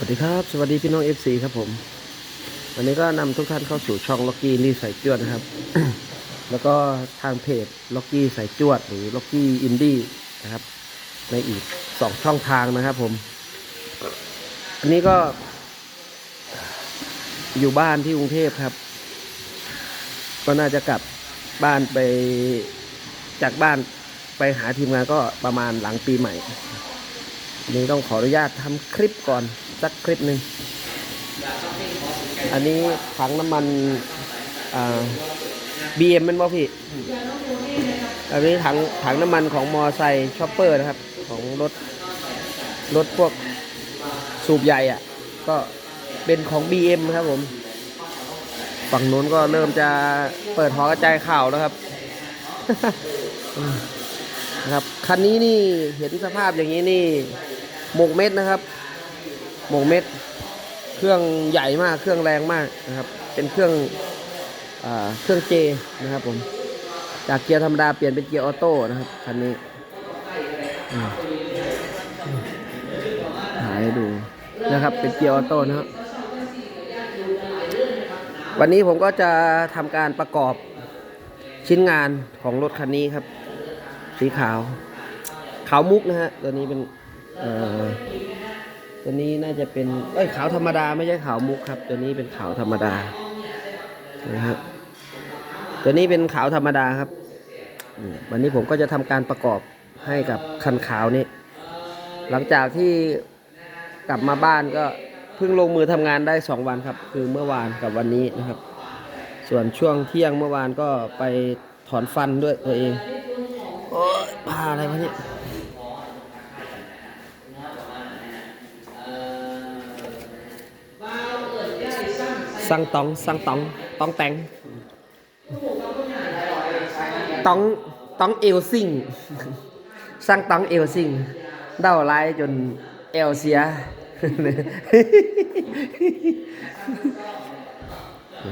สวัสดีครับ สวัสดีพี่น้อง FC ครับผม วันนี้ก็นำทุกท่านเข้าสู่ช่องล็อกกี้รีใส่จวดนะครับ แล้วก็ทางเพจล็อกกี้ใส่จวด หรือล็อกกี้อินดี้นะครับ ในอีกสองช่องทางนะครับผม อันนี้ก็ อยู่บ้านที่กรุงเทพครับ ก็น่าจะกลับบ้านไปจากบ้านไปหาทีมงานก็ประมาณหลังปีใหม่นนี้ต้องขออนุญาตทำคลิปก่อน สักคลิปหนึ่ง อันนี้ถังน้ำมันบีเอ็มเป็นบ่พี่ อันนี้ถังถังน้ำมันของมอไซค์ชอปเปอร์นะครับ ของรถรถพวกสูบใหญ่อะ่ะ ก็เป็นของ BM ครับผม ฝั่งนู้นก็เริ่มจะเปิดหอกระจายข่าวแล้วครับนะครับ คันนี้นี่เห็นสภาพอย่างนี้นี่หมกเม็ดนะครับ หมกเม็ด เครื่องใหญ่มากเครื่องแรงมากนะครับ เป็นเครื่องอเครื่องเจนะครับผม จากเกียร์ธรรมดาเปลี่ยนเป็นเกียร์ออโต้นะครับคันนี้อืมถ่ายดูนะครับ เป็นเกียร์ออโต้นะครับ วันนี้ผมก็จะทำการประกอบชิ้นงานของรถคันนี้ครับ สีขาว ขาวมุกนะฮะตัวนี้เป็นเอ่อ ตัวนี้น่าจะเป็นเอ้ยขาวธรรมดาไม่ใช่ขาวมุกครับ ตัวนี้เป็นขาวธรรมดานะครับ ตัวนี้เป็นขาวธรรมดาครับ วันนี้ผมก็จะทำการประกอบให้กับคันขาวนี้ หลังจากที่กลับมาบ้านก็เพิ่งลงมือทำงานได้สองวันครับ คือเมื่อวานกับวันนี้นะครับ ส่วนช่วงเที่ยงเมื่อวานก็ไปถอนฟันด้วยตัวเองโอ้ยพาอะไรวะเนี่ย สั่งตองสั่งตองตองแตงตองตองเอลซิงสั่งตองเอลซิงเด้าไล่จนเอลเสียนะ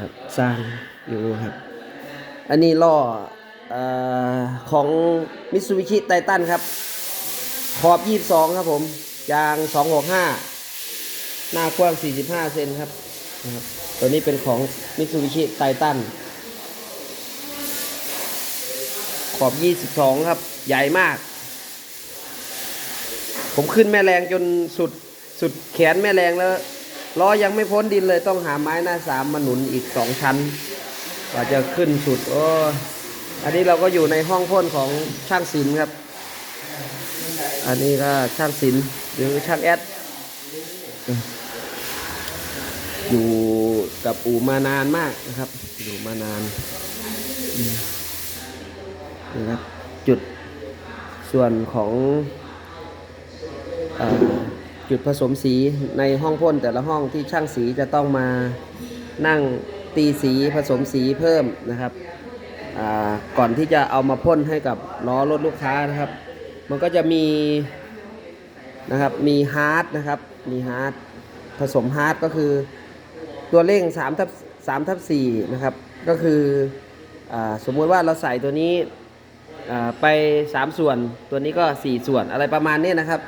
ครับสร้างอยู่ครับ อันนี้ล้อเออของมิตซูบิชิไททันครับ ขอบ 22 ครับผม ยาง 265 หน้ากว้าง 45 เซนครับนะครับ ตัวนี้เป็นของมิตซูบิชิไททันขอบ 22 ครับ ใหญ่มาก ผมขึ้นแม่แรงจนสุดสุดแขนแม่แรงแล้วล้อยังไม่พ้นดินเลยต้องหาไม้หน้าสามมาหนุนอีกสองชั้นกว่าจะขึ้นสุด โอ้อันนี้เราก็อยู่ในห้องพ่นของช่างศิลป์ครับ อันนี้ก็ช่างศิลป์หรือช่างแอด อยู่กับอู่มานานมากนะครับ อยู่มานานนี่ครับจุดส่วนของอจุดผสมสีในห้องพ่นแต่ละห้องที่ช่างสีจะต้องมานั่งตีสีผสมสีเพิ่มนะครับก่อนที่จะเอามาพ่นให้กับล้อรถลูกค้านะครับ มันก็จะมีนะครับมีฮาร์ดนะครับมีฮาร์ดผสมฮาร์ดก็คือ ตัวเร่ง3ทับ3ทับ4นะครับ ก็คืออสมมุติว่าเราใส่ตัวนี้อ่าไป 3 ส่วน ตัวนี้ก็ 4 ส่วนอะไรประมาณนี้นะครับ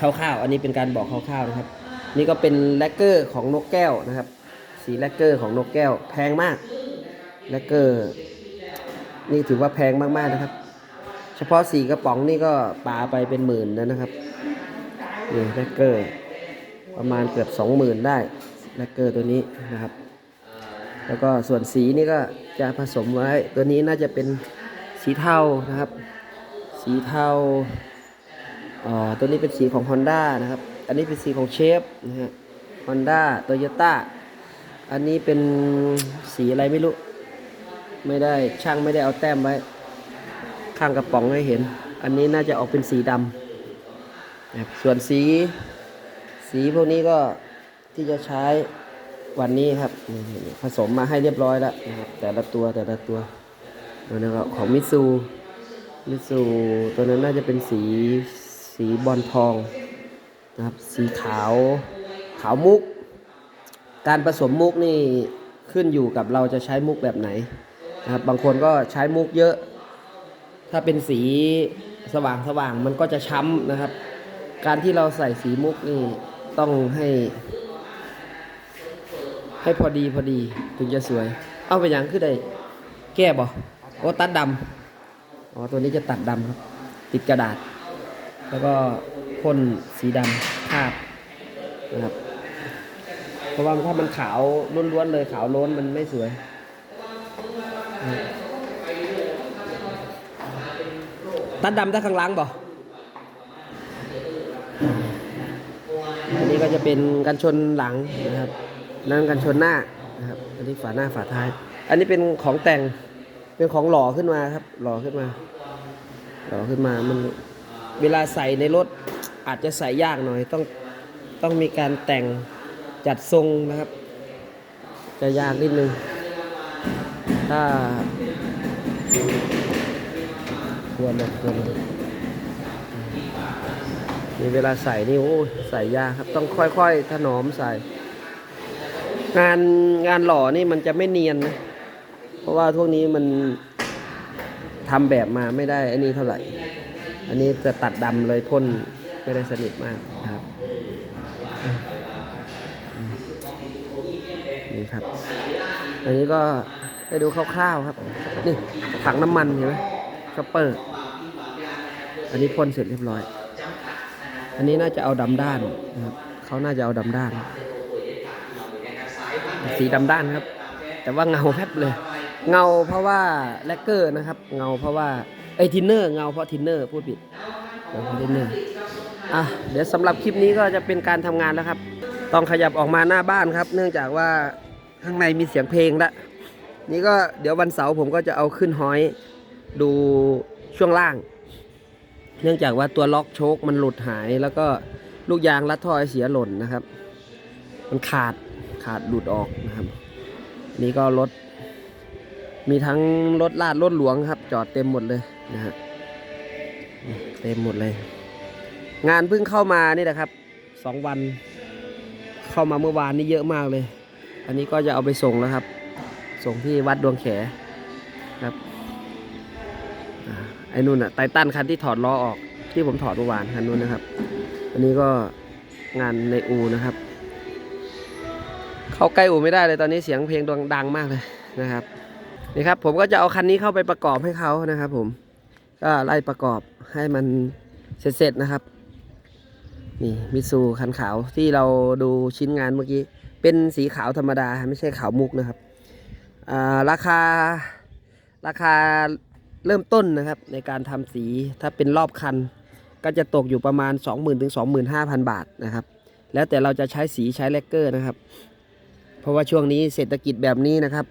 คร่าวๆ อันนี้เป็นการบอกคร่าวๆนะครับ นี่ก็เป็นแลกเกอร์ของนกแก้วนะครับ สีแลกเกอร์ของนกแก้วแพงมากแลกเกอร์ นี่ถือว่าแพงมากๆนะครับ เฉพาะสีกระป๋องนี่ก็ปาไปเป็นหมื่นแล้วนะครับนี่แลกเกอร์ประมาณเกือบสองหมื่นได้ แลกเกอร์ตัวนี้นะครับ แล้วก็ส่วนสีนี่ก็จะผสมไว้ ตัวนี้น่าจะเป็นสีเทานะครับ สีเทาอ่าตัวนี้เป็นสีของ Honda นะครับ อันนี้เป็นสีของเชฟนะฮะ Honda Toyota อันนี้เป็นสีอะไรไม่รู้ ไม่ได้ช่างไม่ได้เอาแต้มไว้ ข้างกระป๋องให้เห็น อันนี้น่าจะออกเป็นสีดำนะครับส่วนสี สีพวกนี้ก็ ที่จะใช้วันนี้ครับผสมมาให้เรียบร้อยแล้วนะครับแต่ละตัวแต่ละตัวแล้วก็ของมิซูมิซูตัวนั้นน่าจะเป็นสีสีบอลทองนะครับสีขาวขาวมุก การผสมมุกนี่ขึ้นอยู่กับเราจะใช้มุกแบบไหนนะครับบางคนก็ใช้มุกเยอะ ถ้าเป็นสีสว่างสว่างๆมันก็จะช้ำนะครับ การที่เราใส่สีมุกนี่ต้องให้ ให้พอดีพอดีถึงจะสวย เอาไปอย่างคือได้แก้บ่โอ้ตัดดำอ๋อตัวนี้จะตัดดำครับ ติดกระดาษ แล้วก็พ่นสีดำคาบนะครับเพราะว่าถ้ามันขาวล้วนๆเลยขาวโล้นมันไม่สวยตัดดำถ้ข้างหล่างบ่อันนี้ก็จะเป็นกันชนหลังนะครับ นั่นกันชนหน้านะครับ อันนี้ฝาหน้าฝาท้าย อันนี้เป็นของแต่ง เป็นของหล่อขึ้นมาครับ หล่อขึ้นมา หล่อขึ้นมา มันเวลาใส่ในรถอาจจะใส่ยากหน่อย ต้องต้องมีการแต่งจัดทรงนะครับ จะยากนิดนึง ถ้าควรเลยควรเลยมีเวลาใส่นี่โอ้ยใส่ยากครับ ต้องค่อยๆถนอมใส่ งานงานหล่อนี่มันจะไม่เนียนนะ เพราะว่าพวกนี้มันทำแบบมาไม่ได้ อันนี้เท่าไหร่ อันนี้จะตัดดำเลยพ่นไม่ได้สนิทมากครับนี่ครับ อันนี้ก็ได้ดูคร่าวๆครับ นี่ถังน้ำมันเห็นไหมช็เปอร์ อันนี้พ่นเสร็จเรียบร้อย อันนี้น่าจะเอาดำด้านนะครับเขาน่าจะเอาดำด้าน สีดำด้านครับ แต่ว่าเงาแพบเลย เงาเพราะว่าแลกเกอร์นะครับ เงาเพราะว่าไอทินเนอร์เงาเพราะทินเนอร์พูดผิดเงาเพราะทินเนอร์อะเดี๋ยวสำหรับคลิปนี้ก็จะเป็นการทำงานแล้วครับ ต้องขยับออกมาหน้าบ้านครับ เนื่องจากว่าข้างในมีเสียงเพลงละนี่ก็เดี๋ยววันเสาร์ผมก็จะเอาขึ้นห้อยดูช่วงล่าง เนื่องจากว่าตัวล็อกโชคมันหลุดหาย แล้วก็ลูกยางรัดท่อไอเสียหล่นนะครับ มันขาด ขาดหลุดออกนะครับ นี่ก็รถ มีทั้งรถลาดรถหลวงครับ จอดเต็มหมดเลยนะฮะเต็มหมดเลย งานเพิ่งเข้ามานี่นะครับสองวัน เข้ามาเมื่อวานนี่เยอะมากเลย อันนี้ก็จะเอาไปส่งแล้วครับ ส่งที่วัดดวงแขครับอ่าไอ้นู่นอะไททันคันที่ถอดล้อออกที่ผมถอดเมื่อวานคันนู้นนะครับ อันนี้ก็งานในอูนะครับ เข้าใกล้อูไม่ได้เลยตอนนี้เสียงเพลงดังมากเลยนะครับนี่ครับผมก็จะเอาคันนี้เข้าไปประกอบให้เขานะครับผมก็ไล่ประกอบให้มันเสร็จๆนะครับ นี่มิซูคันขาวที่เราดูชิ้นงานเมื่อกี้ เป็นสีขาวธรรมดาไม่ใช่ขาวมุกนะครับราคาราคาเริ่มต้นนะครับ ในการทำสีถ้าเป็นรอบคัน ก็จะตกอยู่ประมาณ 20,000ถึง25,000 บาทนะครับ แล้วแต่เราจะใช้สีใช้แลกเกอร์นะครับ เพราะว่าช่วงนี้เศรษฐกิจแบบนี้นะครับ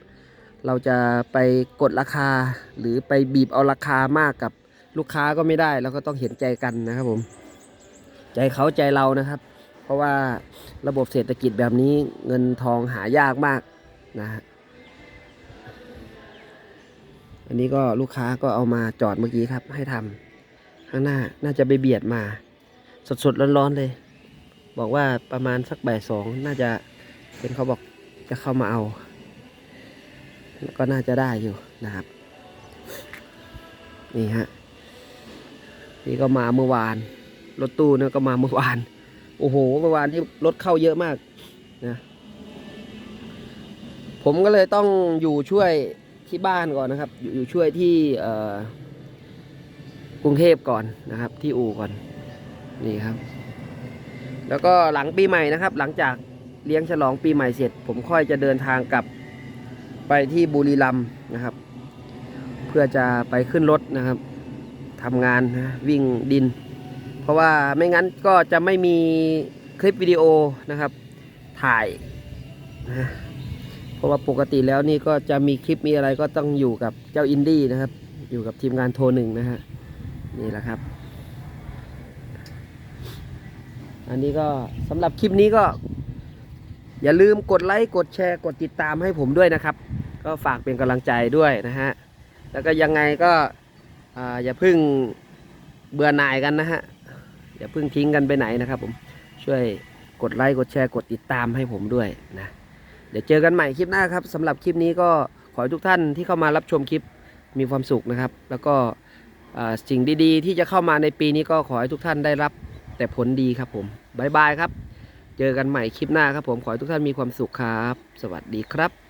เราจะไปกดราคาหรือไปบีบเอาราคามากกับลูกค้าก็ไม่ได้เราก็ต้องเห็นใจกันนะครับผม ใจเขาใจเรานะครับ เพราะว่าระบบเศรษฐกิจแบบนี้เงินทองหายากมากนะฮะอันนี้ก็ลูกค้าก็เอามาจอดเมื่อกี้ครับ ให้ทำข้างหน้าน่าจะไปเบียดมา สดๆร้อนๆเลย บอกว่าประมาณสักบ่ายสองน่าจะเป็นเขาบอก จะเข้ามาเอา ก็น่าจะได้อยู่นะครับ นี่ฮะ นี่ก็มาเมื่อวาน รถตู้เนี่ยก็มาเมื่อวาน โอ้โห เมื่อวานที่รถเข้าเยอะมากนะ ผมก็เลยต้องอยู่ช่วยที่บ้านก่อนนะครับ อยู่อยู่ช่วยที่กรุงเทพก่อนนะครับ ที่อู่ก่อน นี่ครับ แล้วก็หลังปีใหม่นะครับ หลังจาก เลี้ยงฉลองปีใหม่เสร็จ ผมค่อยจะเดินทางกลับไปที่บุรีรัมย์นะครับ เพื่อจะไปขึ้นรถนะครับทำงานนะวิ่งดิน เพราะว่าไม่งั้นก็จะไม่มีคลิปวิดีโอนะครับถ่ายนะเพราะว่าปกติแล้วนี่ก็จะมีคลิปมีอะไรก็ต้องอยู่กับเจ้าอินดี้นะครับ อยู่กับทีมงานโทรหนึ่งนะฮะนี่แหละครับ อันนี้ก็สำหรับคลิปนี้ก็ อย่าลืมกดไลค์ กดแชร์ กดติดตามให้ผมด้วยนะครับ ก็ฝากเป็นกำลังใจด้วยนะฮะ แล้วก็ยังไงก็อ่าอย่าเพึ่งเบื่อหน่ายกันนะฮะ อย่าเพึ่งทิ้งกันไปไหนนะครับผม ช่วยกดไลค์ กดแชร์ กดติดตามให้ผมด้วยนะ เดี๋ยวเจอกันใหม่คลิปหน้าครับสำหรับคลิปนี้ก็ขอให้ทุกท่านที่เข้ามารับชมคลิปมีความสุขนะครับ แล้วก็สิ่งดีๆ ที่จะเข้ามาในปีนี้ก็ขอให้ทุกท่านได้รับแต่ผลดีครับผม บ๊ายบายครับ เจอกันใหม่คลิปหน้าครับผมขอให้ทุกท่านมีความสุขครับ สวัสดีครับ